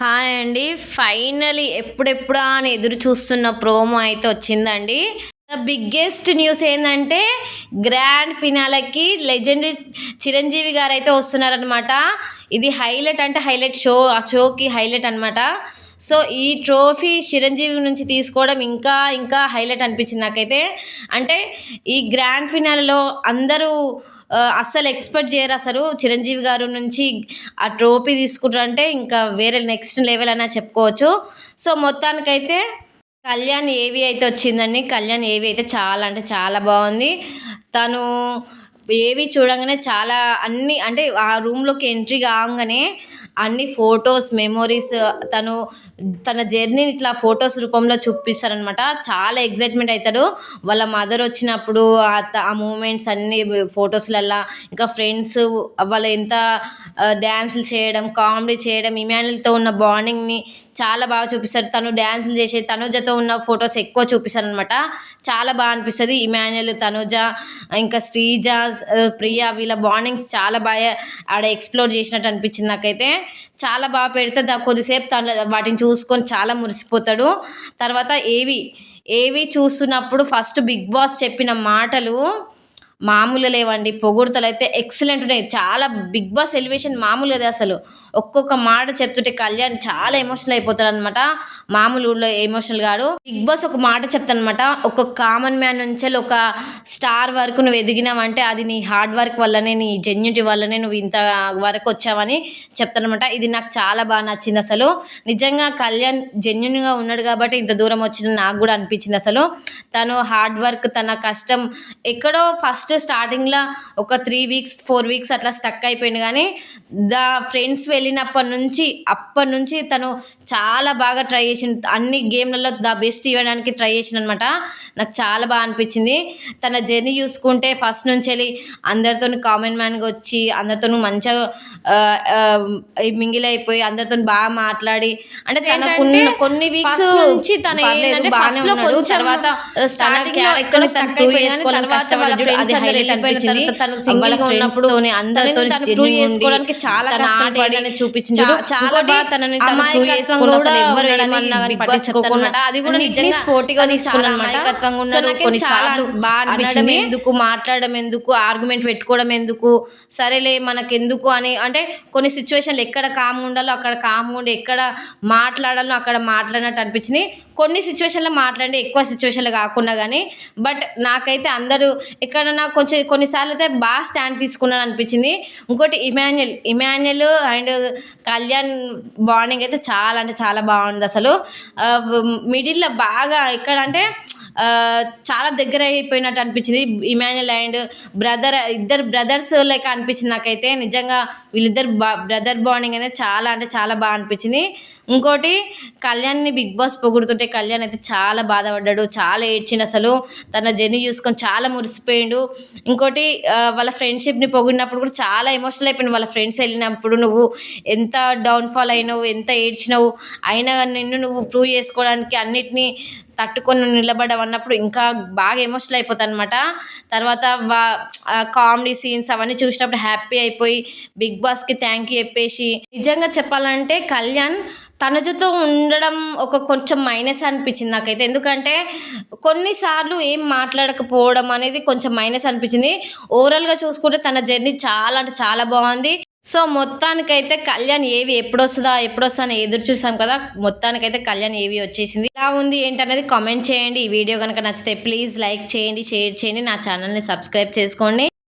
Hi అండి. Finally ఎప్పుడెప్పుడా అని ఎదురు చూస్తున్న ప్రోమో అయితే వచ్చిందండి. బిగ్గెస్ట్ న్యూస్ ఏంటంటే గ్రాండ్ ఫినాలకి లెజెండరీ చిరంజీవి గారు అయితే వస్తున్నారనమాట ఇది హైలైట్ అంటే హైలైట్ షో ఆ షోకి హైలైట్ అనమాట సో ఈ ట్రోఫీ చిరంజీవి నుంచి తీసుకోవడం ఇంకా ఇంకా హైలైట్ అనిపించింది నాకైతే. అంటే ఈ గ్రాండ్ ఫినాలలో అందరూ అస్సలు ఎక్స్పెక్ట్ చేయరు అసలు. చిరంజీవి గారు నుంచి ఆ ట్రోఫీ తీసుకుంటారంటే ఇంకా వేరే నెక్స్ట్ లెవెల్ అన్న చెప్పుకోవచ్చు. సో మొత్తానికైతే కళ్యాణ్ ఏవి అయితే వచ్చిందండి కళ్యాణ్ ఏవి అయితే చాలా అంటే చాలా బాగుంది. తను ఏవి చూడంగానే చాలా అన్ని అంటే ఆ రూమ్లోకి ఎంట్రీ కాగానే అన్ని ఫొటోస్ మెమొరీస్ తను తన జర్నీని ఇట్లా ఫొటోస్ రూపంలో చూపిస్తారనమాట చాలా ఎగ్జైట్మెంట్ అవుతాడు వాళ్ళ మదర్ వచ్చినప్పుడు ఆ త- ఆ మూమెంట్స్ అన్ని ఫొటోస్లల్లా ఇంకా ఫ్రెండ్స్ వాళ్ళు ఎంత డ్యాన్సులు చేయడం కామెడీ చేయడం ఇమాన్యుల్తో ఉన్న బాండింగ్ని చాలా బాగా చూపిస్తారు. తను డ్యాన్సులు చేసే తనుజతో ఉన్న ఫొటోస్ ఎక్కువ చూపిస్తారు అనమాట చాలా బాగా అనిపిస్తుంది. ఇమాన్యుల్ తనుజ ఇంకా శ్రీజ ప్రియా ప్రియ వీళ్ళ బాండింగ్స్ చాలా బాగా ఆడ ఎక్స్ప్లోర్ చేసినట్టు అనిపించింది నాకైతే. చాలా బాగా పెడితే కొద్దిసేపు తను వాటిని చూసుకొని చాలా మురిసిపోతాడు. తర్వాత ఏవి ఏవి చూస్తున్నప్పుడు ఫస్ట్ బిగ్ బాస్ చెప్పిన మాటలు మామూలు లేవండి. పొగుడుతలు అయితే ఎక్సలెంట్ ఉన్నాయి. చాలా బిగ్ బాస్ ఎలివేషన్ మామూలు అసలు. ఒక్కొక్క మాట చెప్తుంటే కళ్యాణ్ చాలా ఎమోషనల్ అయిపోతాడు అనమాట మామూలు ఊళ్ళో ఎమోషనల్ గాడు. బిగ్ బాస్ ఒక మాట చెప్తానమాట ఒక కామన్ మ్యాన్ నుంచి ఒక స్టార్ వరకు నువ్వు ఎదిగినావంటే అది నీ హార్డ్ వర్క్ వల్లనే నీ జెన్యుటీ వల్లనే నువ్వు ఇంత వరకు వచ్చావని చెప్తానమాట ఇది నాకు చాలా బాగా నచ్చింది అసలు. నిజంగా కళ్యాణ్ జెన్యున్గా ఉన్నాడు కాబట్టి ఇంత దూరం వచ్చింది నాకు కూడా అనిపించింది అసలు. తను హార్డ్ వర్క్ తన కష్టం ఎక్కడో ఫస్ట్ స్టార్టింగ్లో ఒక త్రీ వీక్స్ ఫోర్ వీక్స్ అట్లా స్టక్ అయిపోయింది కానీ ద ఫ్రెండ్స్ వెళ్ళినప్పటి నుంచి అప్పటి నుంచి తను చాలా బాగా ట్రై చేసింది అన్ని గేమ్లలో ద బెస్ట్ ఇవ్వడానికి ట్రై చేసిన అనమాట నాకు చాలా బాగా అనిపించింది. తన జర్నీ చూసుకుంటే ఫస్ట్ నుంచి వెళ్ళి అందరితో కామన్ మ్యాన్గా వచ్చి అందరితో మంచిగా మింగిల్ అయిపోయి అందరితో బాగా మాట్లాడి అంటే తనకు కొన్ని వీక్స్ నుంచి తను తర్వాత స్టార్టింగ్లో ఎక్కడ అది highlight వెళ్ళిపోయిన అనిపించింది. తను single గా ఉన్నప్పుడు అందరితో ఉండి చేసుకోవడానికి చాలా కష్టపడి చాలా బాగా తనని అసలు ఎవరు ఏమన్నా Boss పట్టించుకోకుండా. అది కూడా నిజంగా స్పోర్టివ్గా తను తీసుకున్నాడు చాలా అన్నమాట. అమాయకత్వంగా సో ఉన్నాడు నాకైతే కొన్నిసార్లు బాగా అనిపించింది. ఎందుకు మాట్లాడడం ఎందుకు ఆర్గ్యుమెంట్ పెట్టుకోవడం ఎందుకు సరేలే మనకు ఎందుకు అని అంటే కొన్ని సిచ్యువేషన్లు ఎక్కడ కామ్ ఉండాలో అక్కడ కామ్ ఉండి ఎక్కడ మాట్లాడాలో అక్కడ మాట్లాడినట్టు అనిపించింది కొన్ని సిచ్యువేషన్లో మాట్లాడి ఎక్కువ సిచ్యువేషన్లు కాకుండా కానీ బట్ నాకైతే అందరూ ఎక్కడన్నా కొంచెం కొన్నిసార్లు అయితే బాగా స్టాండ్ తీసుకున్నాను అనిపించింది. ఇంకోటి Emmanuel Emmanuel and Kalyan bonding అయితే చాలా అంటే చాలా బాగుంది అసలు. మిడిల్లో బాగా ఎక్కడ అంటే చాలా దగ్గర అయిపోయినట్టు అనిపించింది. ఇమాన్యుల్ అండ్ బ్రదర్ ఇద్దరు బ్రదర్స్ లెక్క అనిపించింది నాకైతే. నిజంగా వీళ్ళిద్దరు బ్రదర్ బాండింగ్ అనేది చాలా అంటే చాలా బాగా అనిపించింది. ఇంకోటి కళ్యాణ్ని బిగ్ బాస్ పొగుడుతుంటే కళ్యాణ్ అయితే చాలా బాధపడ్డాడు చాలా ఏడ్చిండు అసలు. తన జర్నీ చూసుకొని చాలా మురిసిపోయిండు. ఇంకోటి వాళ్ళ ఫ్రెండ్షిప్ని పొగిడినప్పుడు కూడా చాలా ఎమోషనల్ అయిపోయింది వాళ్ళ ఫ్రెండ్స్ వెళ్ళినప్పుడు నువ్వు ఎంత డౌన్ఫాల్ అయినావు ఎంత ఏడ్చినావు. అయినా నిన్ను నువ్వు ప్రూవ్ చేసుకోవడానికి అన్నిటినీ తట్టుకొని నిలబడడం అన్నప్పుడు ఇంకా బాగా ఎమోషనల్ అయిపోతాను అనమాట తర్వాత వా కామెడీ సీన్స్ అవన్నీ చూసినప్పుడు హ్యాపీ అయిపోయి బిగ్ బాస్కి థ్యాంక్ యూ చెప్పేసి. నిజంగా చెప్పాలంటే కళ్యాణ్ తనుజతో ఉండడం ఒక కొంచెం మైనస్ అనిపించింది నాకైతే. ఎందుకంటే కొన్నిసార్లు ఏం మాట్లాడకపోవడం అనేది కొంచెం మైనస్ అనిపించింది. ఓవరాల్గా చూసుకుంటే తన జర్నీ చాలా అంటే చాలా బాగుంది. సో మొత్తానికైతే కళ్యాణ్ ఏవి ఎప్పుడొస్తుందా ఎప్పుడొస్తా అని ఎదురు చూస్తాం కదా మొత్తానికైతే కళ్యాణ్ ఏవి వచ్చేసింది. ఎలా ఉంది ఏంటనేది కామెంట్ చేయండి. ఈ వీడియో కనుక నచ్చితే ప్లీజ్ లైక్ చేయండి షేర్ చేయండి. నా ఛానల్ని సబ్స్క్రైబ్ చేసుకోండి.